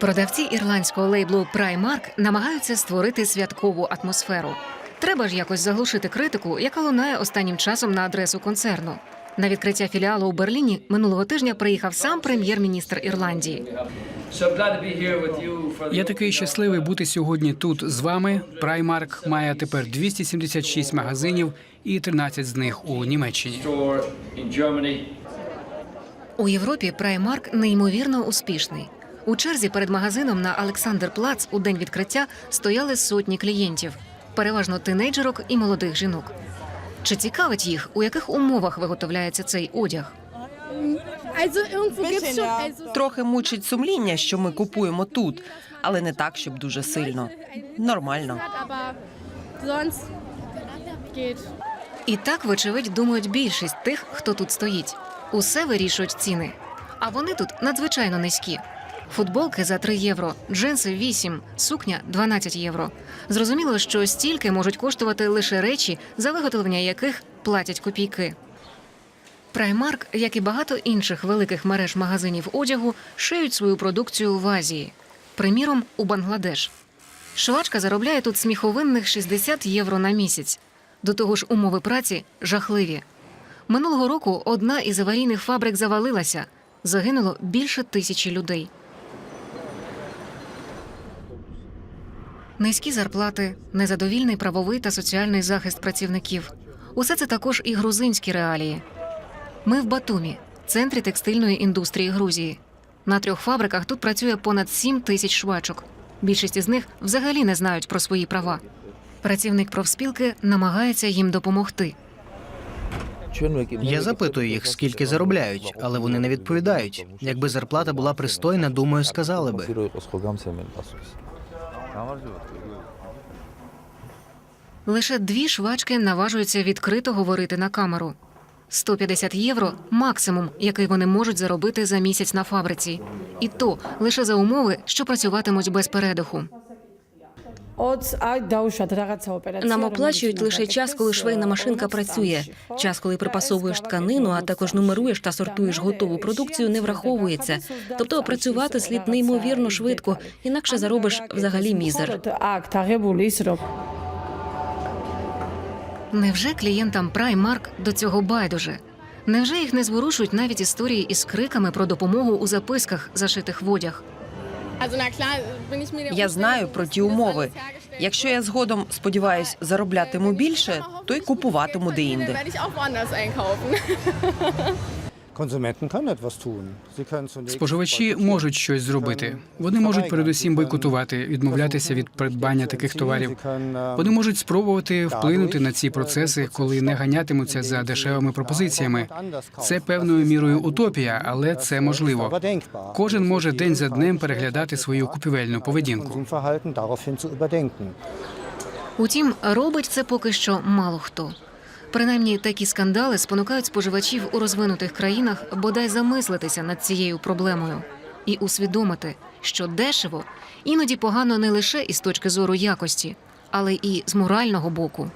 Продавці ірландського лейблу Primark намагаються створити святкову атмосферу. Треба ж якось заглушити критику, яка лунає останнім часом на адресу концерну. На відкриття філіалу у Берліні минулого тижня приїхав сам прем'єр-міністр Ірландії. Я такий щасливий бути сьогодні тут з вами. Primark має тепер 276 магазинів і 13 з них у Німеччині. У Європі Primark неймовірно успішний. У черзі перед магазином на Олександр Плац у день відкриття стояли сотні клієнтів, переважно тинейджерок і молодих жінок. Чи цікавить їх, у яких умовах виготовляється цей одяг? Трохи мучить сумління, що ми купуємо тут, але не так, щоб дуже сильно. Нормально. І так, вочевидь, думають більшість тих, хто тут стоїть. Усе вирішують ціни. А вони тут надзвичайно низькі. Футболки за 3 євро, джинси 8, сукня 12 євро. Зрозуміло, що стільки можуть коштувати лише речі, за виготовлення яких платять копійки. Праймарк, як і багато інших великих мереж магазинів одягу, шиють свою продукцію в Азії, приміром, у Бангладеш. Швачка заробляє тут сміховинних 60 євро на місяць. До того ж, умови праці жахливі. Минулого року одна із аварійних фабрик завалилася. Загинуло більше тисячі людей. Низькі зарплати, незадовільний правовий та соціальний захист працівників. Усе це також і грузинські реалії. Ми в Батумі, центрі текстильної індустрії Грузії. На трьох фабриках тут працює понад 7 тисяч швачок. Більшість із них взагалі не знають про свої права. Працівник профспілки намагається їм допомогти. Я запитую їх, скільки заробляють, але вони не відповідають. Якби зарплата була пристойна, думаю, сказали би. Лише дві швачки наважуються відкрито говорити на камеру. 150 євро максимум, який вони можуть заробити за місяць на фабриці. І то лише за умови, що працюватимуть без передиху. Нам оплачують лише час, коли швейна машинка працює. Час, коли припасовуєш тканину, а також нумеруєш та сортуєш готову продукцію, не враховується. Тобто працювати слід неймовірно швидко, інакше заробиш взагалі мізер. Невже клієнтам Primark до цього байдуже? Невже їх не зворушують навіть історії із криками про допомогу у записках, зашитих в одяг? Я знаю про ті умови. Якщо я згодом сподіваюсь зароблятиму більше, то й купуватиму деінде. Споживачі можуть щось зробити. Вони можуть передусім бойкотувати, відмовлятися від придбання таких товарів. Вони можуть спробувати вплинути на ці процеси, коли не ганятимуться за дешевими пропозиціями. Це певною мірою утопія, але це можливо. Кожен може день за днем переглядати свою купівельну поведінку. Утім, робить це поки що мало хто. Принаймні, такі скандали спонукають споживачів у розвинутих країнах бодай замислитися над цією проблемою і усвідомити, що дешево іноді погано не лише із точки зору якості, але і з морального боку.